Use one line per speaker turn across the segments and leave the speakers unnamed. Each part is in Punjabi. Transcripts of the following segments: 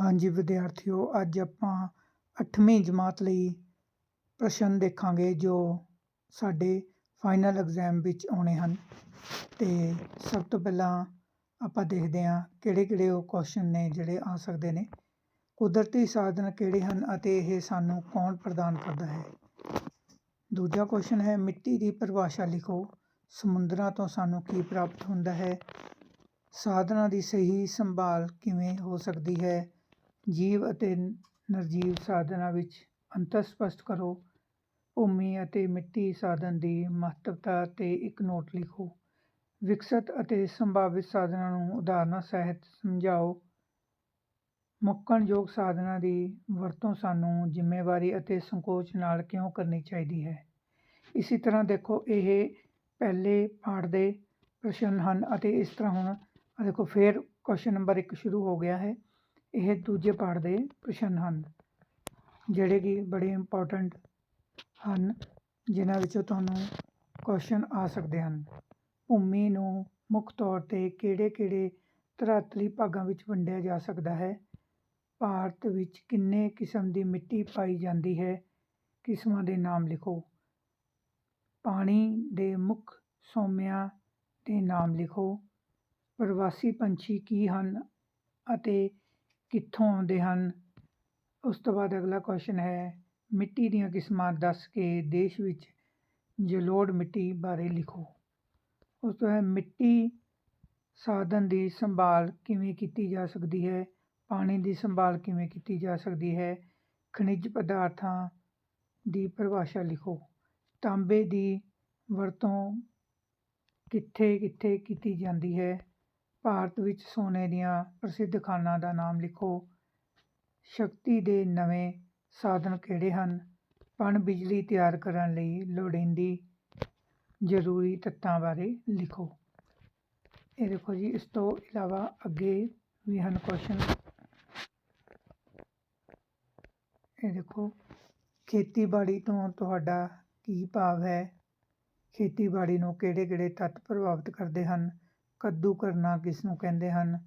ਹਾਂਜੀ, ਵਿਦਿਆਰਥੀਓ, ਅੱਜ ਆਪਾਂ 8ਵੀਂ ਜਮਾਤ ਲਈ ਪ੍ਰਸ਼ਨ ਦੇਖਾਂਗੇ ਜੋ ਸਾਡੇ ਫਾਈਨਲ ਐਗਜ਼ਾਮ ਵਿੱਚ ਆਉਣੇ ਹਨ। ਅਤੇ ਸਭ ਤੋਂ ਪਹਿਲਾਂ ਆਪਾਂ ਦੇਖਦੇ ਹਾਂ ਕਿਹੜੇ ਕਿਹੜੇ ਉਹ ਕੁਐਸਚਨ ਨੇ ਜਿਹੜੇ ਆ ਸਕਦੇ ਨੇ। ਕੁਦਰਤੀ ਸਾਧਨ ਕਿਹੜੇ ਹਨ ਅਤੇ ਇਹ ਸਾਨੂੰ ਕੌਣ ਪ੍ਰਦਾਨ ਕਰਦਾ ਹੈ? ਦੂਜਾ ਕੁਐਸਚਨ ਹੈ, ਮਿੱਟੀ ਦੀ ਪਰਿਭਾਸ਼ਾ ਲਿਖੋ। ਸਮੁੰਦਰਾਂ ਤੋਂ ਸਾਨੂੰ ਕੀ ਪ੍ਰਾਪਤ ਹੁੰਦਾ ਹੈ? ਸਾਧਨਾਂ ਦੀ ਸਹੀ ਸੰਭਾਲ ਕਿਵੇਂ ਹੋ ਸਕਦੀ ਹੈ? ਜੀਵ ਅਤੇ ਨਿਰਜੀਵ ਸਾਧਨਾਂ ਵਿੱਚ ਅੰਤਰ ਸਪਸ਼ਟ ਕਰੋ। ਭੂਮੀ ਅਤੇ ਮਿੱਟੀ ਸਾਧਨ ਦੀ ਮਹੱਤਵਤਾ 'ਤੇ ਇੱਕ ਨੋਟ ਲਿਖੋ। ਵਿਕਸਿਤ ਅਤੇ ਸੰਭਾਵਿਤ ਸਾਧਨਾਂ ਨੂੰ ਉਦਾਹਰਨਾਂ ਸਹਿਤ ਸਮਝਾਓ। ਮੁੱਕਣਯੋਗ ਸਾਧਨਾਂ ਦੀ ਵਰਤੋਂ ਸਾਨੂੰ ਜ਼ਿੰਮੇਵਾਰੀ ਅਤੇ ਸੰਕੋਚ ਨਾਲ ਕਿਉਂ ਕਰਨੀ ਚਾਹੀਦੀ ਹੈ? ਇਸੇ ਤਰ੍ਹਾਂ ਦੇਖੋ, ਇਹ ਪਹਿਲੇ ਪਾਠ ਦੇ ਪ੍ਰਸ਼ਨ ਹਨ ਅਤੇ ਇਸ ਤਰ੍ਹਾਂ ਹੁਣ ਦੇਖੋ, ਫਿਰ ਕੁਐਸਚਨ ਨੰਬਰ 1 ਸ਼ੁਰੂ ਹੋ ਗਿਆ ਹੈ। ਇਹ ਦੂਜੇ ਪਾਠ ਦੇ ਪ੍ਰਸ਼ਨ ਹਨ, ਜਿਹੜੇ ਕਿ ਬੜੇ ਇੰਪੋਰਟੈਂਟ ਹਨ, ਜਿਨ੍ਹਾਂ ਵਿੱਚੋਂ ਤੁਹਾਨੂੰ ਕੁਐਸਚਨ ਆ ਸਕਦੇ ਹਨ। ਭੂਮੀ ਨੂੰ ਮੁੱਖ ਤੌਰ 'ਤੇ ਕਿਹੜੇ ਕਿਹੜੇ ਧਰਾਤਲੀ ਭਾਗਾਂ ਵਿੱਚ ਵੰਡਿਆ ਜਾ ਸਕਦਾ ਹੈ? ਭਾਰਤ ਵਿੱਚ ਕਿੰਨੇ ਕਿਸਮ ਦੀ ਮਿੱਟੀ ਪਾਈ ਜਾਂਦੀ ਹੈ? ਕਿਸਮਾਂ ਦੇ ਨਾਮ ਲਿਖੋ। ਪਾਣੀ ਦੇ ਮੁੱਖ ਸੋਮਿਆਂ ਦੇ ਨਾਮ ਲਿਖੋ। ਪ੍ਰਵਾਸੀ ਪੰਛੀ ਕੀ ਹਨ ਅਤੇ ਕਿੱਥੋਂ ਆਉਂਦੇ ਹਨ? ਉਸ ਤੋਂ ਬਾਅਦ ਅਗਲਾ ਕੁਐਸਚਨ ਹੈ, ਮਿੱਟੀ ਦੀਆਂ ਕਿਸਮਾਂ ਦੱਸ ਕੇ ਦੇਸ਼ ਵਿੱਚ ਜਲੋੜ ਮਿੱਟੀ ਬਾਰੇ ਲਿਖੋ। ਉਸ ਤੋਂ ਹੈ ਮਿੱਟੀ ਸਾਧਨ ਦੀ ਸੰਭਾਲ ਕਿਵੇਂ ਕੀਤੀ ਜਾ ਸਕਦੀ ਹੈ? ਪਾਣੀ ਦੀ ਸੰਭਾਲ ਕਿਵੇਂ ਕੀਤੀ ਜਾ ਸਕਦੀ ਹੈ? ਖਣਿਜ ਪਦਾਰਥਾਂ ਦੀ ਪਰਿਭਾਸ਼ਾ ਲਿਖੋ। ਤਾਂਬੇ ਦੀ ਵਰਤੋਂ ਕਿੱਥੇ ਕਿੱਥੇ ਕੀਤੀ ਜਾਂਦੀ ਹੈ? ਭਾਰਤ ਵਿੱਚ ਸੋਨੇ ਦੀਆਂ ਪ੍ਰਸਿੱਧ ਖਾਣਾਂ ਦਾ ਨਾਮ ਲਿਖੋ। ਸ਼ਕਤੀ ਦੇ ਨਵੇਂ ਸਾਧਨ ਕਿਹੜੇ ਹਨ? ਪਣ ਬਿਜਲੀ ਤਿਆਰ ਕਰਨ ਲਈ ਲੋੜੀਂਦੀ ਜ਼ਰੂਰੀ ਤੱਤਾਂ ਬਾਰੇ ਲਿਖੋ। ਇਹ ਦੇਖੋ ਜੀ, ਇਸ ਤੋਂ ਇਲਾਵਾ ਅੱਗੇ ਵੀ ਹਨ ਕੁਐਸਚਨ ਇਹ ਦੇਖੋ, ਖੇਤੀਬਾੜੀ ਤੋਂ ਤੁਹਾਡਾ ਕੀ ਭਾਵ ਹੈ? ਖੇਤੀਬਾੜੀ ਨੂੰ ਕਿਹੜੇ ਕਿਹੜੇ ਤੱਤ ਪ੍ਰਭਾਵਿਤ ਕਰਦੇ ਹਨ? ਕੱਦੂ ਕਰਨਾ ਕਿਸ ਨੂੰ ਕਹਿੰਦੇ ਹਨ?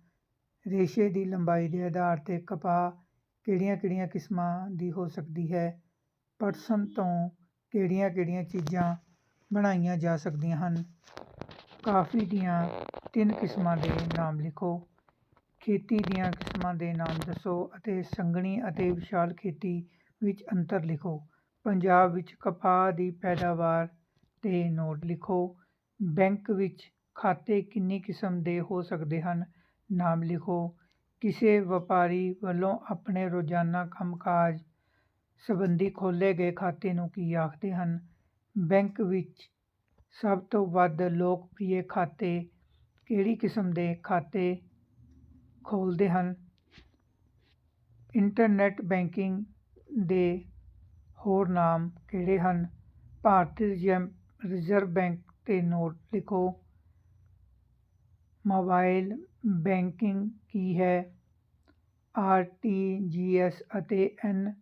ਰੇਸ਼ੇ ਦੀ ਲੰਬਾਈ ਦੇ ਆਧਾਰ 'ਤੇ ਕਪਾਹ ਕਿਹੜੀਆਂ ਕਿਹੜੀਆਂ ਕਿਸਮਾਂ ਦੀ ਹੋ ਸਕਦੀ ਹੈ? ਪਟਸਨ ਤੋਂ ਕਿਹੜੀਆਂ ਕਿਹੜੀਆਂ ਚੀਜ਼ਾਂ ਬਣਾਈਆਂ ਜਾ ਸਕਦੀਆਂ ਹਨ? ਕਾਫੀ ਦੀਆਂ ਤਿੰਨ ਕਿਸਮਾਂ ਦੇ ਨਾਮ ਲਿਖੋ। ਖੇਤੀ ਦੀਆਂ ਕਿਸਮਾਂ ਦੇ ਨਾਮ ਦੱਸੋ ਅਤੇ ਸੰਘਣੀ ਅਤੇ ਵਿਸ਼ਾਲ ਖੇਤੀ ਵਿੱਚ ਅੰਤਰ ਲਿਖੋ। ਪੰਜਾਬ ਵਿੱਚ ਕਪਾਹ ਦੀ ਪੈਦਾਵਾਰ 'ਤੇ ਨੋਟ ਲਿਖੋ। ਬੈਂਕ ਵਿੱਚ ਖਾਤੇ ਕਿੰਨੀ ਕਿਸਮ ਦੇ ਹੋ ਸਕਦੇ ਹਨ? ਨਾਮ ਲਿਖੋ। ਕਿਸੇ ਵਪਾਰੀ ਵੱਲੋਂ ਆਪਣੇ ਰੋਜ਼ਾਨਾ ਕੰਮਕਾਜ ਸੰਬੰਧੀ ਖੋਲ੍ਹੇ ਗਏ ਖਾਤੇ ਨੂੰ ਕੀ ਆਖਦੇ ਹਨ? ਬੈਂਕ ਵਿੱਚ ਸਭ ਤੋਂ ਵੱਧ ਲੋਕਪ੍ਰਿਯ ਖਾਤੇ ਕਿਹੜੀ ਕਿਸਮ ਦੇ ਖਾਤੇ ਖੋਲ੍ਹਦੇ ਹਨ? ਇੰਟਰਨੈੱਟ ਬੈਂਕਿੰਗ ਦੇ ਹੋਰ ਨਾਮ ਕਿਹੜੇ ਹਨ? ਭਾਰਤੀ ਰਿਜ਼ਰਵ ਬੈਂਕ 'ਤੇ ਨੋਟ ਲਿਖੋ। ਮੋਬਾਈਲ ਬੈਂਕਿੰਗ ਕੀ ਹੈ? ਆਰ ਟੀ ਜੀ ਐਸ ਅਤੇ ਐਨ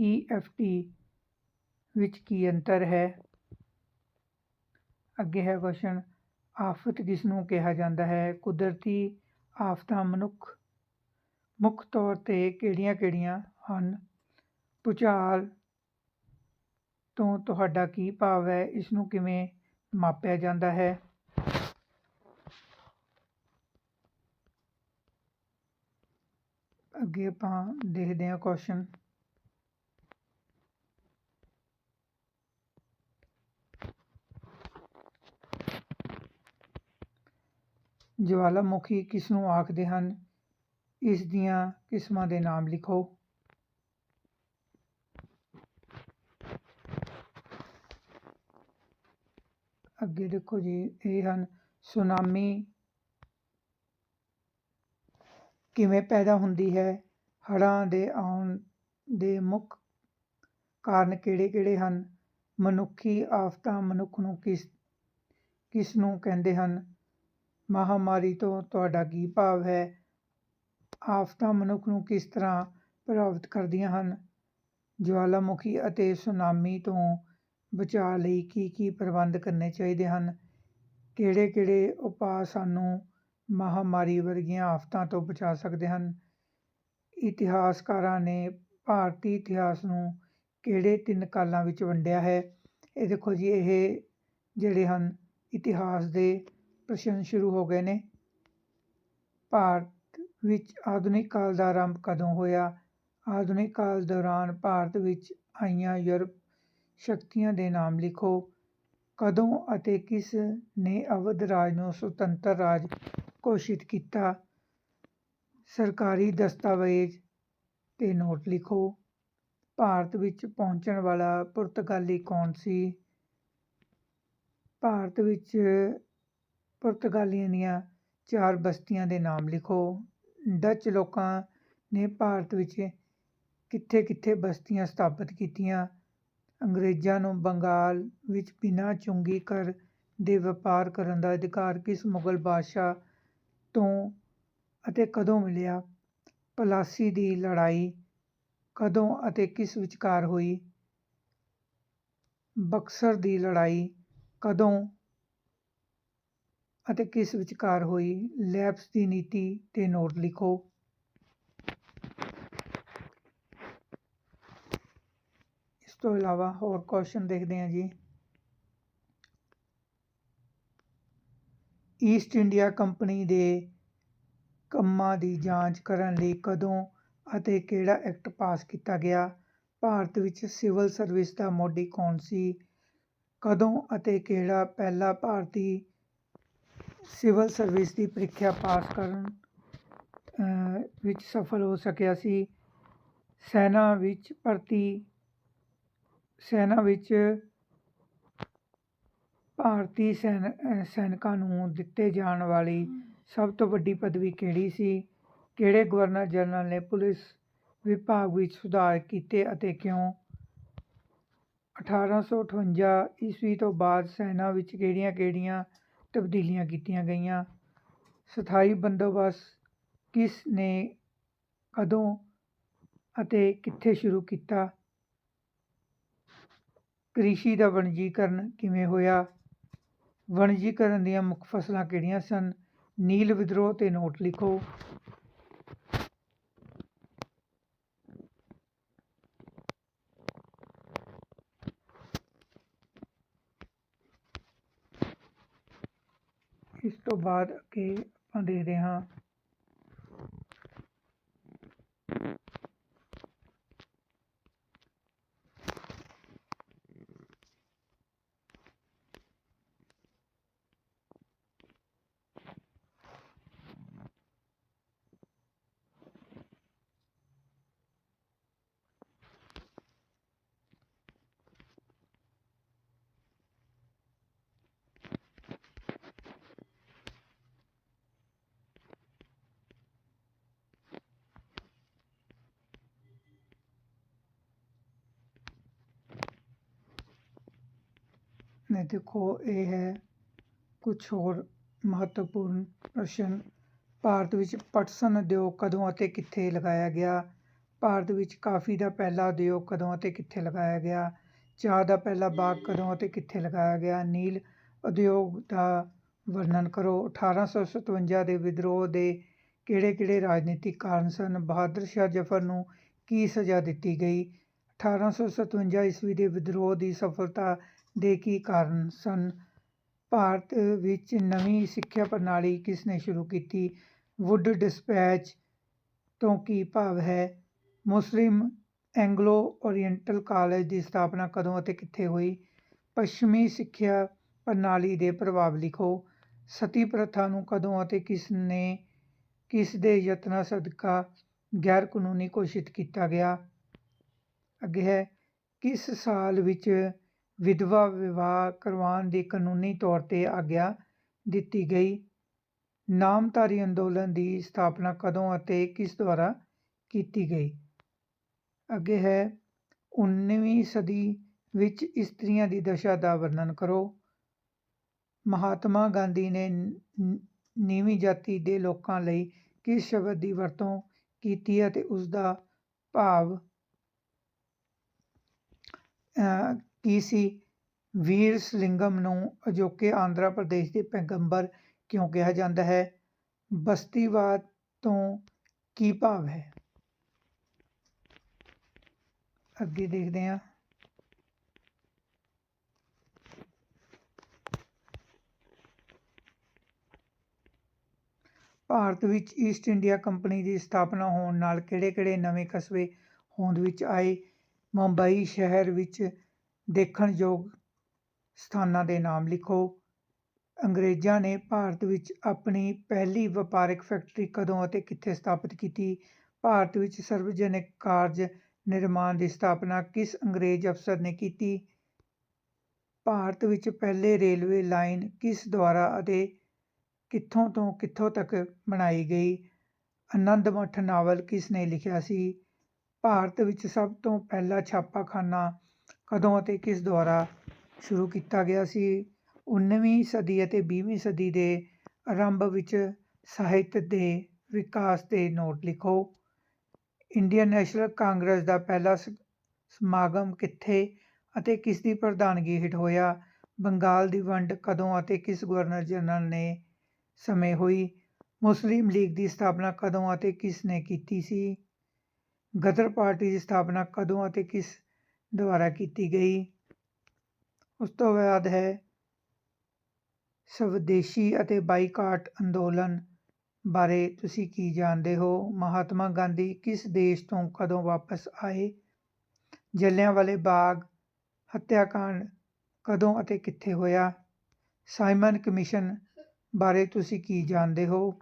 ਈ ਐਫ ਟੀ ਵਿੱਚ ਕੀ ਅੰਤਰ ਹੈ? ਅੱਗੇ ਹੈ ਕੁਐਸਚਨ ਆਫਤ ਕਿਸ ਨੂੰ ਕਿਹਾ ਜਾਂਦਾ ਹੈ? ਕੁਦਰਤੀ ਆਫਤਾਂ ਮਨੁੱਖ, ਮੁੱਖ ਤੌਰ 'ਤੇ ਕਿਹੜੀਆਂ ਕਿਹੜੀਆਂ ਹਨ? ਭੂਚਾਲ ਤੋਂ ਤੁਹਾਡਾ ਕੀ ਭਾਵ ਹੈ? ਇਸ ਨੂੰ ਕਿਵੇਂ ਮਾਪਿਆ ਜਾਂਦਾ ਹੈ? ਅੱਗੇ ਆਪਾਂ ਦੇਖਦੇ ਹਾਂ ਕੁਐਸਚਨ ਜਵਾਲਾਮੁਖੀ ਕਿਸ ਨੂੰ ਆਖਦੇ ਹਨ? ਇਸ ਦੀਆਂ ਕਿਸਮਾਂ ਦੇ ਨਾਮ ਲਿਖੋ। ਅੱਗੇ ਦੇਖੋ ਜੀ, ਇਹ ਹਨ ਸੁਨਾਮੀ ਕਿਵੇਂ ਪੈਦਾ ਹੁੰਦੀ ਹੈ? ਹੜ੍ਹਾਂ ਦੇ ਆਉਣ ਦੇ ਮੁੱਖ ਕਾਰਨ ਕਿਹੜੇ ਕਿਹੜੇ ਹਨ? ਮਨੁੱਖੀ ਆਫਤਾਂ ਮਨੁੱਖ ਨੂੰ ਕਿਸ ਕਿਸ ਨੂੰ ਕਹਿੰਦੇ ਹਨ? ਮਹਾਂਮਾਰੀ ਤੋਂ ਤੁਹਾਡਾ ਕੀ ਭਾਵ ਹੈ? ਆਫਤਾਂ ਮਨੁੱਖ ਨੂੰ ਕਿਸ ਤਰ੍ਹਾਂ ਪ੍ਰਭਾਵਿਤ ਕਰਦੀਆਂ ਹਨ? ਜਵਾਲਾਮੁਖੀ ਅਤੇ ਸੁਨਾਮੀ ਤੋਂ ਬਚਾਅ ਲਈ ਕੀ ਕੀ ਪ੍ਰਬੰਧ ਕਰਨੇ ਚਾਹੀਦੇ ਹਨ? ਕਿਹੜੇ ਕਿਹੜੇ ਉਪਾਅ ਸਾਨੂੰ ਮਹਾਮਾਰੀ ਵਰਗੀਆਂ ਆਫਤਾਂ ਤੋਂ ਬਚਾ ਸਕਦੇ ਹਨ। ਇਤਿਹਾਸਕਾਰਾਂ ਨੇ ਭਾਰਤੀ ਇਤਿਹਾਸ ਨੂੰ ਕਿਹੜੇ ਤਿੰਨ ਕਾਲਾਂ ਵਿੱਚ ਵੰਡਿਆ ਹੈ? ਇਹ ਦੇਖੋ ਜੀ, ਇਹ ਜਿਹੜੇ ਹਨ, ਇਤਿਹਾਸ ਦੇ ਪ੍ਰਸ਼ਨ ਸ਼ੁਰੂ ਹੋ ਗਏ ਨੇ। ਭਾਰਤ ਵਿੱਚ ਆਧੁਨਿਕ ਕਾਲ ਦਾ ਆਰੰਭ ਕਦੋਂ ਹੋਇਆ? ਆਧੁਨਿਕ ਕਾਲ ਦੌਰਾਨ ਭਾਰਤ ਵਿੱਚ ਆਈਆਂ ਯੂਰਪ ਸ਼ਕਤੀਆਂ ਦੇ ਨਾਮ ਲਿਖੋ। ਕਦੋਂ ਅਤੇ ਕਿਸ ਨੇ ਅਵਧ ਰਾਜ ਨੂੰ ਸੁਤੰਤਰ ਰਾਜ ਘੋਸ਼ਿਤ ਕੀਤਾ। ਸਰਕਾਰੀ ਦਸਤਾਵੇਜ਼ ਤੇ ਨੋਟ ਲਿਖੋ। ਭਾਰਤ ਵਿੱਚ ਪਹੁੰਚਣ ਵਾਲਾ ਪੁਰਤਗਾਲੀ ਕੌਣ ਸੀ? ਭਾਰਤ ਵਿੱਚ ਪੁਰਤਗਾਲੀਆਂ ਦੀਆਂ ਚਾਰ ਬਸਤੀਆਂ ਦੇ ਨਾਮ ਲਿਖੋ। ਡੱਚ ਲੋਕਾਂ ਨੇ ਭਾਰਤ ਵਿੱਚ ਕਿੱਥੇ ਕਿੱਥੇ ਬਸਤੀਆਂ ਸਥਾਪਿਤ ਕੀਤੀਆਂ? ਅੰਗਰੇਜ਼ਾਂ ਨੂੰ ਬੰਗਾਲ ਵਿੱਚ ਬਿਨਾਂ ਚੁੰਗੀ ਕਰ ਦੇ ਵਪਾਰ ਕਰਨ ਦਾ ਅਧਿਕਾਰ ਕਿਸ ਮੁਗਲ ਬਾਦਸ਼ਾਹ ਤੋਂ ਅਤੇ ਕਦੋਂ ਮਿਲਿਆ? ਪਲਾਸੀ ਦੀ ਲੜਾਈ ਕਦੋਂ ਅਤੇ ਕਿਸ ਵਿਚਕਾਰ ਹੋਈ? ਬਕਸਰ ਦੀ ਲੜਾਈ ਕਦੋਂ ਅਤੇ ਕਿਸ ਵਿਚਕਾਰ ਹੋਈ? ਲੈਪਸ ਦੀ ਨੀਤੀ ਤੇ ਨੋਟ ਲਿਖੋ। ਇਸ ਤੋਂ ਇਲਾਵਾ ਹੋਰ ਕੁਐਸਚਨ ਦੇਖਦੇ ਹਾਂ ਜੀ। ਈਸਟ ਇੰਡੀਆ ਕੰਪਨੀ ਦੇ ਕੰਮਾਂ ਦੀ ਜਾਂਚ ਕਰਨ ਲਈ ਕਦੋਂ ਅਤੇ ਕਿਹੜਾ ਐਕਟ ਪਾਸ ਕੀਤਾ ਗਿਆ? ਭਾਰਤ ਵਿੱਚ ਸਿਵਲ ਸਰਵਿਸ ਦਾ ਮੋਢੀ ਕੌਣ ਸੀ? ਕਦੋਂ ਅਤੇ ਕਿਹੜਾ ਪਹਿਲਾ ਭਾਰਤੀ ਸਿਵਲ ਸਰਵਿਸ ਦੀ ਪ੍ਰੀਖਿਆ ਪਾਸ ਕਰਨ ਵਿੱਚ ਸਫਲ ਹੋ ਸਕਿਆ ਸੀ? ਸੈਨਾ ਵਿੱਚ ਭਰਤੀ, ਸੈਨਾ ਵਿੱਚ ਭਾਰਤੀ ਸੈਨ ਸੈਨਿਕਾਂ ਨੂੰ ਦਿੱਤੇ ਜਾਣ ਵਾਲੀ ਸਭ ਤੋਂ ਵੱਡੀ ਪਦਵੀ ਕਿਹੜੀ ਸੀ? ਕਿਹੜੇ ਗਵਰਨਰ ਜਨਰਲ ਨੇ ਪੁਲਿਸ ਵਿਭਾਗ ਵਿੱਚ ਸੁਧਾਰ ਕੀਤੇ ਅਤੇ ਕਿਉਂ? 1858 ਈਸਵੀ ਤੋਂ ਬਾਅਦ ਸੈਨਾ ਵਿੱਚ ਕਿਹੜੀਆਂ-ਕਿਹੜੀਆਂ ਤਬਦੀਲੀਆਂ ਕੀਤੀਆਂ ਗਈਆਂ? ਸਥਾਈ ਬੰਦੋਬਸਤ ਕਿਸ ਨੇ ਕਦੋਂ ਅਤੇ ਕਿੱਥੇ ਸ਼ੁਰੂ ਕੀਤਾ? ਕ੍ਰਿਸ਼ੀ ਦਾ ਵਣਜੀਕਰਨ ਕਿਵੇਂ ਹੋਇਆ? ਵਣਜੀਕਰਨ ਦੀਆਂ ਮੁੱਖ ਫਸਲਾਂ ਕਿਹੜੀਆਂ ਸਨ? ਨੀਲ ਵਿਦਰੋਹ ਤੇ ਨੋਟ ਲਿਖੋ। ਇਸ ਤੋਂ ਬਾਅਦ ਅੱਗੇ ਆਪਾਂ ਦੇਖਦੇ ਹਾਂ। ਨੇ ਦੇਖੋ, ਇਹ ਹੈ ਕੁਛ ਹੋਰ ਮਹੱਤਵਪੂਰਨ ਪ੍ਰਸ਼ਨ। ਭਾਰਤ ਵਿੱਚ ਪਟਸਨ ਉਦਯੋਗ ਕਦੋਂ ਅਤੇ ਕਿੱਥੇ ਲਗਾਇਆ ਗਿਆ? ਭਾਰਤ ਵਿੱਚ ਕਾਫੀ ਦਾ ਪਹਿਲਾ ਉਦਯੋਗ ਕਦੋਂ ਅਤੇ ਕਿੱਥੇ ਲਗਾਇਆ ਗਿਆ? ਚਾਹ ਦਾ ਪਹਿਲਾ ਬਾਗ ਕਦੋਂ ਅਤੇ ਕਿੱਥੇ ਲਗਾਇਆ ਗਿਆ? ਨੀਲ ਉਦਯੋਗ ਦਾ ਵਰਣਨ ਕਰੋ। 1857 ਦੇ ਵਿਦਰੋਹ ਦੇ ਕਿਹੜੇ-ਕਿਹੜੇ ਰਾਜਨੀਤਿਕ ਕਾਰਨ ਸਨ? ਬਹਾਦਰ ਸ਼ਾਹ ਜ਼ਫਰ ਨੂੰ ਕੀ ਸਜ਼ਾ ਦਿੱਤੀ ਗਈ? 1857 ਈਸਵੀ ਦੇ ਵਿਦਰੋਹ ਦੀ ਸਫਲਤਾ ਦੇ ਕੀ ਕਾਰਨ ਸਨ? ਭਾਰਤ ਵਿੱਚ ਨਵੀਂ ਸਿੱਖਿਆ ਪ੍ਰਣਾਲੀ ਕਿਸ ਨੇ ਸ਼ੁਰੂ ਕੀਤੀ? ਵੁੱਡ ਡਿਸਪੈਚ ਤੋਂ ਕੀ ਭਾਵ ਹੈ? ਮੁਸਲਿਮ ਐਂਗਲੋ ਓਰੀਐਂਟਲ ਕਾਲਜ ਦੀ ਸਥਾਪਨਾ ਕਦੋਂ ਅਤੇ ਕਿੱਥੇ ਹੋਈ? ਪੱਛਮੀ ਸਿੱਖਿਆ ਪ੍ਰਣਾਲੀ ਦੇ ਪ੍ਰਭਾਵ ਲਿਖੋ। ਸਤੀ ਪ੍ਰਥਾ ਨੂੰ ਕਦੋਂ ਅਤੇ ਕਿਸ ਨੇ ਕਿਸ ਦੇ ਯਤਨਾਂ ਸਦਕਾ ਗੈਰ ਕਾਨੂੰਨੀ ਘੋਸ਼ਿਤ ਕੀਤਾ ਗਿਆ? ਅੱਗੇ ਹੈ, ਕਿਸ ਸਾਲ ਵਿੱਚ ਵਿਧਵਾ ਵਿਵਾਹ ਕਰਵਾਉਣ ਦੀ ਕਾਨੂੰਨੀ ਤੌਰ ਤੇ ਆਗਿਆ ਦਿੱਤੀ ਗਈ। ਨਾਮਧਾਰੀ ਅੰਦੋਲਨ ਦੀ ਸਥਾਪਨਾ ਕਦੋਂ ਅਤੇ ਕਿਸ ਦੁਆਰਾ ਕੀਤੀ ਗਈ? ਅੱਗੇ ਹੈ 19ਵੀਂ ਸਦੀ ਵਿੱਚ ਇਸਤਰੀਆਂ ਦੀ ਦਸ਼ਾ ਦਾ ਵਰਣਨ ਕਰੋ। ਮਹਾਤਮਾ ਗਾਂਧੀ ਨੇ ਨੀਵੀਂ ਜਾਤੀ ਦੇ ਲੋਕਾਂ ਲਈ ਕਿਸ ਸ਼ਬਦ ਦੀ ਵਰਤੋਂ ਕੀਤੀ ਅਤੇ ਉਸ ਦਾ ਭਾਵ ਕੀ ਸੀ ਵੀਰ ਸਲਿੰਗਮ ਨੂੰ ਅਜੋਕੇ ਆਂਧਰਾ ਪ੍ਰਦੇਸ਼ ਦੇ ਪੈਗੰਬਰ ਕਿਉਂ ਕਿਹਾ ਜਾਂਦਾ ਹੈ? ਬਸਤੀਵਾਦ ਤੋਂ ਕੀ ਭਾਵ ਹੈ? ਅੱਗੇ ਦੇਖਦੇ ਹਾਂ। ਭਾਰਤ ਵਿੱਚ ਈਸਟ ਇੰਡੀਆ ਕੰਪਨੀ ਦੀ ਸਥਾਪਨਾ ਹੋਣ ਨਾਲ ਕਿਹੜੇ-ਕਿਹੜੇ ਨਵੇਂ ਕਸਬੇ ਹੋਂਦ ਵਿੱਚ ਆਏ? ਮੁੰਬਈ ਸ਼ਹਿਰ ਵਿੱਚ ਦੇਖਣਯੋਗ ਸਥਾਨਾਂ ਦੇ ਨਾਮ ਲਿਖੋ। ਅੰਗਰੇਜ਼ਾਂ ਨੇ ਭਾਰਤ ਵਿੱਚ ਆਪਣੀ ਪਹਿਲੀ ਵਪਾਰਕ ਫੈਕਟਰੀ ਕਦੋਂ ਅਤੇ ਕਿੱਥੇ ਸਥਾਪਿਤ ਕੀਤੀ? ਭਾਰਤ ਵਿੱਚ ਸਰਵਜਨਿਕ ਕਾਰਜ ਨਿਰਮਾਣ ਦੀ ਸਥਾਪਨਾ ਕਿਸ ਅੰਗਰੇਜ਼ ਅਫਸਰ ਨੇ ਕੀਤੀ? ਭਾਰਤ ਵਿੱਚ ਪਹਿਲੇ ਰੇਲਵੇ ਲਾਈਨ ਕਿਸ ਦੁਆਰਾ ਅਤੇ ਕਿੱਥੋਂ ਤੋਂ ਕਿੱਥੋਂ ਤੱਕ ਬਣਾਈ ਗਈ? ਆਨੰਦ ਮਠ ਨਾਵਲ ਕਿਸ ਨੇ ਲਿਖਿਆ ਸੀ? ਭਾਰਤ ਵਿੱਚ ਸਭ ਤੋਂ ਪਹਿਲਾ ਛਾਪਾਖਾਨਾ ਕਦੋਂ ਅਤੇ ਕਿਸ ਦੁਆਰਾ ਸ਼ੁਰੂ ਕੀਤਾ ਗਿਆ ਸੀ? 19ਵੀਂ ਸਦੀ ਅਤੇ 20ਵੀਂ ਸਦੀ ਦੇ ਆਰੰਭ ਵਿੱਚ ਸਾਹਿਤ ਦੇ ਵਿਕਾਸ ਦੇ ਨੋਟ ਲਿਖੋ। ਇੰਡੀਅਨ ਨੈਸ਼ਨਲ ਕਾਂਗਰਸ ਦਾ ਪਹਿਲਾ ਸ- ਸਮਾਗਮ ਕਿੱਥੇ ਅਤੇ ਕਿਸ ਦੀ ਪ੍ਰਧਾਨਗੀ ਹੇਠ ਹੋਇਆ? ਬੰਗਾਲ ਦੀ ਵੰਡ ਕਦੋਂ ਅਤੇ ਕਿਸ ਗਵਰਨਰ ਜਨਰਲ ਨੇ ਸਮੇਂ ਹੋਈ? ਮੁਸਲਿਮ ਲੀਗ ਦੀ ਸਥਾਪਨਾ ਕਦੋਂ ਅਤੇ ਕਿਸ ਨੇ ਕੀਤੀ ਸੀ? ਗਦਰ ਪਾਰਟੀ ਦੀ ਸਥਾਪਨਾ ਕਦੋਂ ਅਤੇ ਕਿਸ ਦੁਆਰਾ ਕੀਤੀ ਗਈ। ਉਸ ਤੋਂ ਬਾਅਦ ਹੈ ਸਵਦੇਸ਼ੀ ਅਤੇ ਬਾਈਕਾਟ ਅੰਦੋਲਨ ਬਾਰੇ ਤੁਸੀਂ ਕੀ ਜਾਣਦੇ ਹੋ? ਮਹਾਤਮਾ ਗਾਂਧੀ ਕਿਸ ਦੇਸ਼ ਤੋਂ ਕਦੋਂ ਵਾਪਸ ਆਏ? ਜਲਿਆਂਵਾਲੇ ਬਾਗ ਹੱਤਿਆਕਾਂਡ ਕਦੋਂ ਅਤੇ ਕਿੱਥੇ ਹੋਇਆ? ਸਾਈਮਨ ਕਮਿਸ਼ਨ ਬਾਰੇ ਤੁਸੀਂ ਕੀ ਜਾਣਦੇ ਹੋ?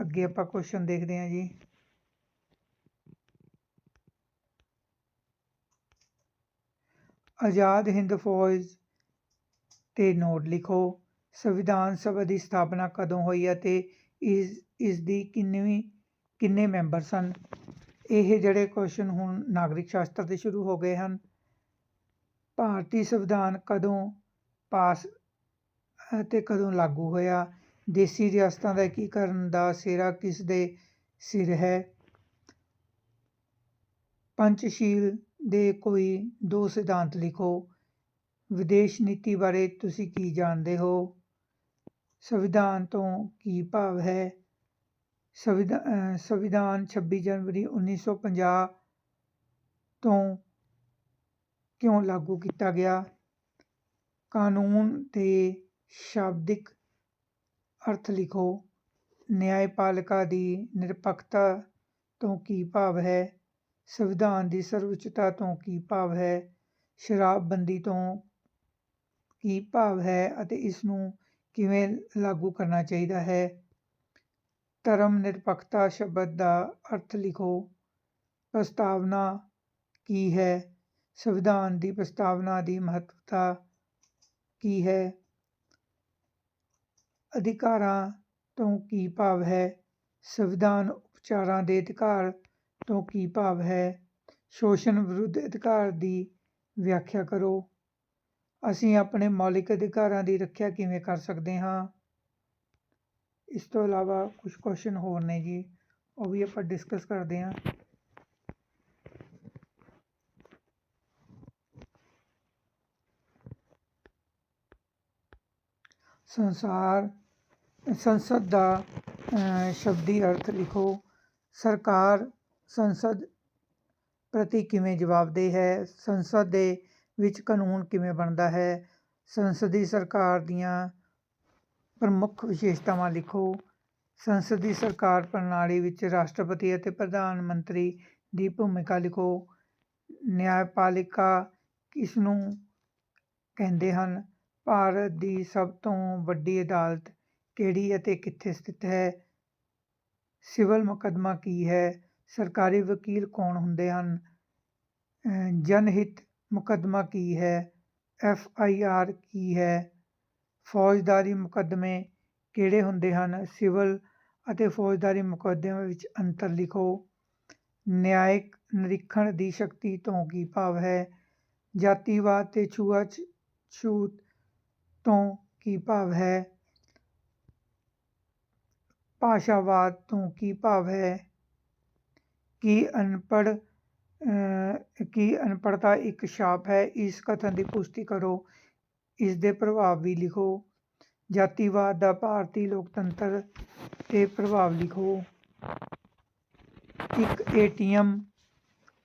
ਅੱਗੇ ਆਪਾਂ ਕੁਐਸਚਨ ਦੇਖਦੇ ਹਾਂ ਜੀ। ਆਜ਼ਾਦ ਹਿੰਦ ਫੌਜ ਤੇ ਨੋਟ ਲਿਖੋ। ਸੰਵਿਧਾਨ ਸਭਾ ਦੀ ਸਥਾਪਨਾ ਕਦੋਂ ਹੋਈ ਅਤੇ ਇਸ ਇਸ ਦੀ ਕਿੰਨਵੀਂ ਕਿੰਨੇ ਮੈਂਬਰ ਸਨ? ਇਹ ਜਿਹੜੇ ਕੁਐਸਚਨ ਹੁਣ ਨਾਗਰਿਕ ਸ਼ਾਸਤਰ ਦੇ ਸ਼ੁਰੂ ਹੋ ਗਏ ਹਨ। ਭਾਰਤੀ ਸੰਵਿਧਾਨ ਕਦੋਂ ਪਾਸ ਅਤੇ ਕਦੋਂ ਲਾਗੂ ਹੋਇਆ? ਦੇਸੀ ਰਿਆਸਤਾਂ ਦਾ ਏਕੀਕਰਨ ਦਾ ਸਿਹਰਾ ਕਿਸ ਦੇ ਸਿਰ ਹੈ? ਪੰਚਸ਼ੀਲ ਦੇ ਕੋਈ ਦੋ ਸਿਧਾਂਤ ਲਿਖੋ। ਵਿਦੇਸ਼ ਨੀਤੀ ਬਾਰੇ ਤੁਸੀਂ ਕੀ ਜਾਣਦੇ ਹੋ? ਸੰਵਿਧਾਨ ਤੋਂ ਕੀ ਭਾਵ ਹੈ? ਸੰਵਿਧਾ ਸੰਵਿਧਾਨ 26 ਜਨਵਰੀ 1950 ਤੋਂ ਕਿਉਂ ਲਾਗੂ ਕੀਤਾ ਗਿਆ? ਕਾਨੂੰਨ ਦੇ ਸ਼ਾਬਦਿਕ ਅਰਥ ਲਿਖੋ। ਨਿਆਂਪਾਲਿਕਾ ਦੀ ਨਿਰਪੱਖਤਾ ਤੋਂ ਕੀ ਭਾਵ ਹੈ? ਸੰਵਿਧਾਨ ਦੀ ਸਰਵਉੱਚਤਾ ਤੋਂ ਕੀ ਭਾਵ ਹੈ? ਸ਼ਰਾਬਬੰਦੀ ਤੋਂ ਕੀ ਭਾਵ ਹੈ ਅਤੇ ਇਸ ਨੂੰ ਕਿਵੇਂ ਲਾਗੂ ਕਰਨਾ ਚਾਹੀਦਾ ਹੈ? ਧਰਮ ਨਿਰਪੱਖਤਾ ਸ਼ਬਦ ਦਾ ਅਰਥ ਲਿਖੋ। ਪ੍ਰਸਤਾਵਨਾ ਕੀ ਹੈ? ਸੰਵਿਧਾਨ ਦੀ ਪ੍ਰਸਤਾਵਨਾ ਦੀ ਮਹੱਤਤਾ ਕੀ ਹੈ? ਅਧਿਕਾਰਾਂ ਤੋਂ ਕੀ ਭਾਵ ਹੈ? ਸੰਵਿਧਾਨ ਉਪਚਾਰਾਂ ਦੇ ਅਧਿਕਾਰ ਤੋਂ ਕੀ ਭਾਵ ਹੈ? ਸ਼ੋਸ਼ਣ ਵਿਰੁੱਧ ਅਧਿਕਾਰ ਦੀ ਵਿਆਖਿਆ ਕਰੋ। ਅਸੀਂ ਆਪਣੇ ਮੌਲਿਕ ਅਧਿਕਾਰਾਂ ਦੀ ਰੱਖਿਆ ਕਿਵੇਂ ਕਰ ਸਕਦੇ ਹਾਂ? ਇਸ ਤੋਂ ਇਲਾਵਾ ਕੁਝ ਕੁਐਸਚਨ ਹੋਰ ਨੇ ਜੀ। ਉਹ ਵੀ ਆਪਾਂ ਡਿਸਕਸ ਕਰਦੇ ਹਾਂ। ਸੰਸਾਰ, ਸੰਸਦ ਦਾ ਸ਼ਬਦੀ ਅਰਥ ਲਿਖੋ। ਸਰਕਾਰ ਸੰਸਦ ਪ੍ਰਤੀ ਕਿਵੇਂ ਜਵਾਬਦੇਹ ਹੈ? ਸੰਸਦ ਦੇ ਵਿੱਚ ਕਾਨੂੰਨ ਕਿਵੇਂ ਬਣਦਾ ਹੈ? ਸੰਸਦੀ ਸਰਕਾਰ ਦੀਆਂ ਪ੍ਰਮੁੱਖ ਵਿਸ਼ੇਸ਼ਤਾਵਾਂ ਲਿਖੋ। ਸੰਸਦੀ ਸਰਕਾਰ ਪ੍ਰਣਾਲੀ ਵਿੱਚ ਰਾਸ਼ਟਰਪਤੀ ਅਤੇ ਪ੍ਰਧਾਨ ਮੰਤਰੀ ਦੀ ਭੂਮਿਕਾ ਲਿਖੋ। ਨਿਆਂਪਾਲਿਕਾ ਕਿਸ ਨੂੰ ਕਹਿੰਦੇ ਹਨ? ਭਾਰਤ ਦੀ ਸਭ ਤੋਂ ਵੱਡੀ ਅਦਾਲਤ ਕਿਹੜੀ ਅਤੇ ਕਿੱਥੇ ਸਥਿਤ ਹੈ? ਸਿਵਲ ਮੁਕੱਦਮਾ ਕੀ ਹੈ? ਸਰਕਾਰੀ ਵਕੀਲ ਕੌਣ ਹੁੰਦੇ ਹਨ? ਜਨਹਿਤ ਮੁਕੱਦਮਾ ਕੀ ਹੈ? ਐਫ ਆਈ ਆਰ ਕੀ ਹੈ? ਫੌਜਦਾਰੀ ਮੁਕੱਦਮੇ ਕਿਹੜੇ ਹੁੰਦੇ ਹਨ? ਸਿਵਲ ਅਤੇ ਫੌਜਦਾਰੀ ਮੁਕੱਦਮੇ ਵਿੱਚ ਅੰਤਰ ਲਿਖੋ। ਨਿਆਇਕ ਨਿਰੀਖਣ ਦੀ ਸ਼ਕਤੀ ਤੋਂ ਕੀ ਭਾਵ ਹੈ? ਜਾਤੀਵਾਦ ਤੇ ਛੂਤ ਤੋਂ ਕੀ ਭਾਵ ਹੈ? ਭਾਸ਼ਾਵਾਦ ਤੋਂ ਕੀ ਭਾਵ ਹੈ? ਕੀ ਅਨਪੜ੍ਹ ਕੀ ਅਨਪੜ੍ਹਤਾ ਇੱਕ ਛਾਪ ਹੈ, ਇਸ ਕਥਨ ਦੀ ਪੁਸ਼ਟੀ ਕਰੋ। ਇਸ ਦੇ ਪ੍ਰਭਾਵ ਵੀ ਲਿਖੋ। ਜਾਤੀਵਾਦ ਦਾ ਭਾਰਤੀ ਲੋਕਤੰਤਰ ਤੇ ਪ੍ਰਭਾਵ ਲਿਖੋ। ਇੱਕ ਏਟੀਐਮ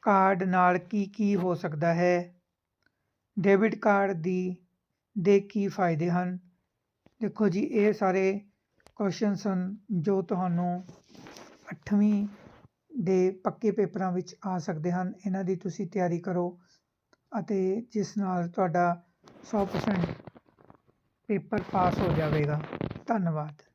ਕਾਰਡ ਨਾਲ ਕੀ ਕੀ ਹੋ ਸਕਦਾ ਹੈ? ਡੈਬਿਟ ਕਾਰਡ ਦੀ, ਦੇ ਕੀ ਫਾਇਦੇ ਹਨ? ਦੇਖੋ ਜੀ, ਇਹ ਸਾਰੇ ਕੁਐਸਚਨਸ ਹਨ ਜੋ ਤੁਹਾਨੂੰ ਅੱਠਵੀਂ ਦੇ ਪੱਕੇ ਪੇਪਰਾਂ ਵਿੱਚ ਆ ਸਕਦੇ ਹਨ। ਇਹਨਾਂ ਦੀ ਤੁਸੀਂ ਤਿਆਰੀ ਕਰੋ ਅਤੇ ਜਿਸ ਨਾਲ ਤੁਹਾਡਾ 100% ਪੇਪਰ ਪਾਸ ਹੋ ਜਾਵੇਗਾ। ਧੰਨਵਾਦ।